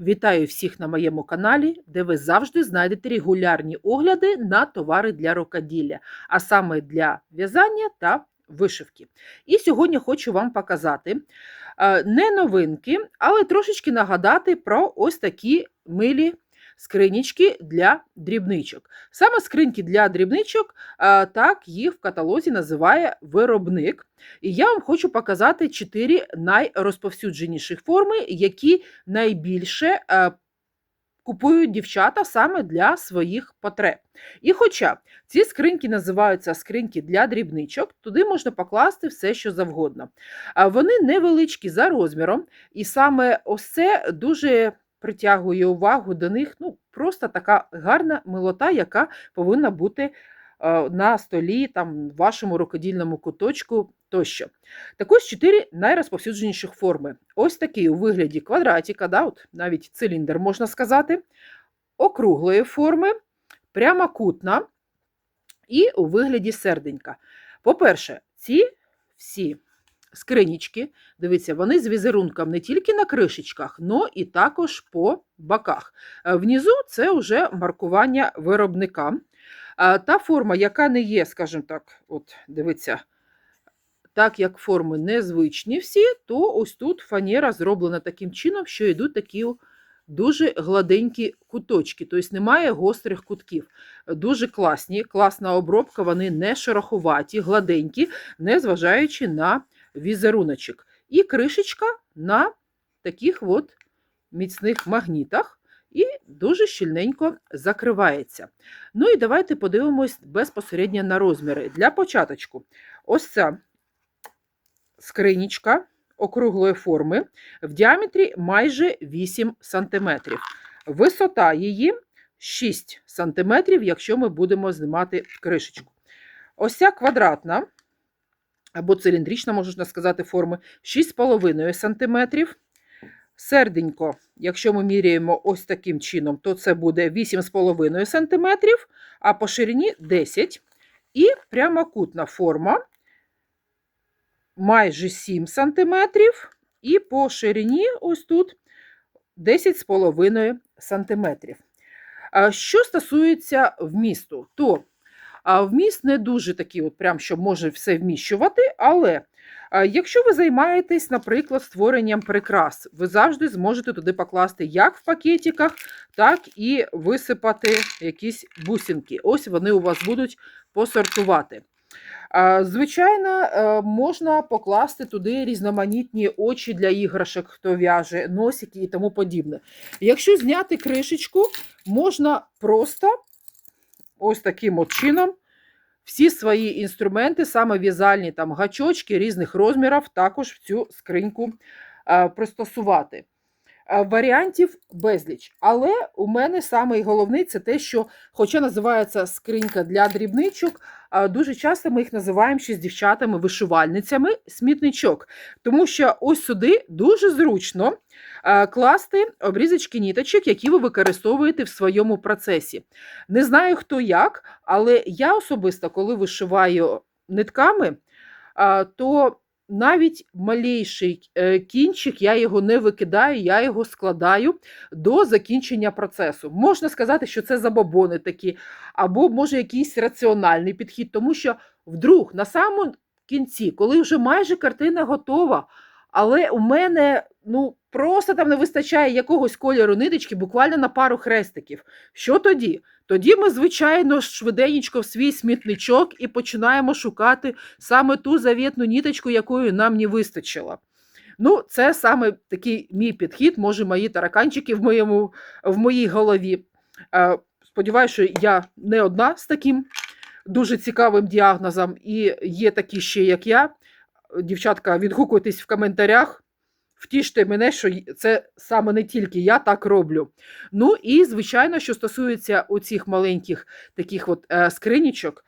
Вітаю всіх на моєму каналі, де ви завжди знайдете регулярні огляди на товари для рукоділля, а саме для в'язання та вишивки. І сьогодні хочу вам показати е, не новинки, але трошечки нагадати про ось такі милі скринічки для дрібничок. Саме скриньки для дрібничок, так їх в каталозі називає виробник. І я вам хочу показати чотири найрозповсюдженіших форми, які найбільше купують дівчата саме для своїх потреб. І хоча ці скриньки називаються скриньки для дрібничок, туди можна покласти все, що завгодно. Вони невеличкі за розміром, і саме ось це дуже притягує увагу до них. Ну, просто така гарна милота, яка повинна бути е, на столі, там, в вашому рукодільному куточку тощо. Також чотири найрозповсюдженіших форми. Ось такий у вигляді квадратика, да, от навіть циліндр можна сказати, округлої форми, прямокутна і у вигляді серденька. По-перше, ці всі скринічки, дивіться, вони з візерунком не тільки на кришечках, але і також по боках. Е, Внизу це вже маркування виробника. Та форма, яка не є, скажімо так, от дивіться, так як форми незвичні всі, то ось тут фанера зроблена таким чином, що йдуть такі дуже гладенькі куточки, тобто немає гострих кутків. Дуже класні, класна обробка, вони не шероховаті, гладенькі, незважаючи на візеруночок. І кришечка на таких от міцних магнітах і дуже щільненько закривається. Ну і давайте подивимось безпосередньо на розміри. Для початочку, ось ця скринічка округлої форми в діаметрі майже 8 см. Висота її 6 см, якщо ми будемо знімати кришечку. Ось ця квадратна або циліндрична, можна сказати, форми 6,5 см. Серденько, якщо ми міряємо ось таким чином, то це буде 8,5 см, а по ширині 10 І прямокутна форма майже 7 см, і по ширині ось тут 10,5 см. Що стосується вмісту, то вміст не дуже такий, от прям, що може все вміщувати, але якщо ви займаєтесь, наприклад, створенням прикрас, ви завжди зможете туди покласти як в пакетиках, так і висипати якісь бусинки. Ось вони у вас будуть посортувати. Звичайно, можна покласти туди різноманітні очі для іграшок, хто в'яже, носики і тому подібне. Якщо зняти кришечку, можна просто ось таким от чином всі свої інструменти, саме в'язальні там гачочки різних розмірів, також в цю скриньку пристосувати. Варіантів безліч. Але у мене самий головний це те, що, хоча називається скринька для дрібничок, дуже часто ми їх називаємо ще з дівчатами-вишивальницями смітничок. Тому що ось сюди дуже зручно класти обрізочки ніточок, які ви використовуєте в своєму процесі. Не знаю, хто як, але я особисто, коли вишиваю нитками, то навіть малейший е, кінчик, я його не викидаю, я його складаю до закінчення процесу. Можна сказати, що це забобони такі, або може якийсь раціональний підхід, тому що вдруг на самому кінці, коли вже майже картина готова, але у мене ну, просто там не вистачає якогось кольору ниточки, буквально на пару хрестиків. Що тоді? Тоді ми, звичайно, швиденько в свій смітничок і починаємо шукати саме ту завітну ніточку, якої нам не вистачило. Ну, це саме такий мій підхід, може, мої тараканчики в моєму, в моїй голові. Сподіваюся, що я не одна з таким дуже цікавим діагнозом, і є такі ще, як я. Дівчатка, відгукуйтесь в коментарях. Втіште мене, що це саме не тільки я так роблю. Ну і, звичайно, що стосується оцих маленьких таких от е, скринічок,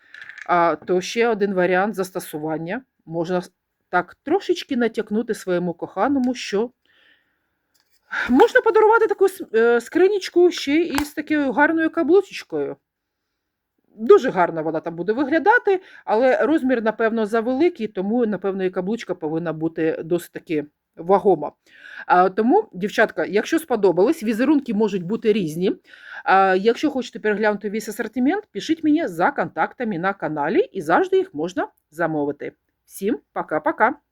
е, то ще один варіант застосування. Можна так трошечки натякнути своєму коханому, що можна подарувати таку е, скринічку ще і з такою гарною каблучечкою. Дуже гарно вона там буде виглядати, але розмір, напевно, завеликий, тому, напевно, і каблучка повинна бути досить таки вагомо. Тому, дівчатка, якщо сподобалось, візерунки можуть бути різні. Якщо хочете переглянути весь асортимент, пишіть мені за контактами на каналі і завжди їх можна замовити. Всім пока-пока!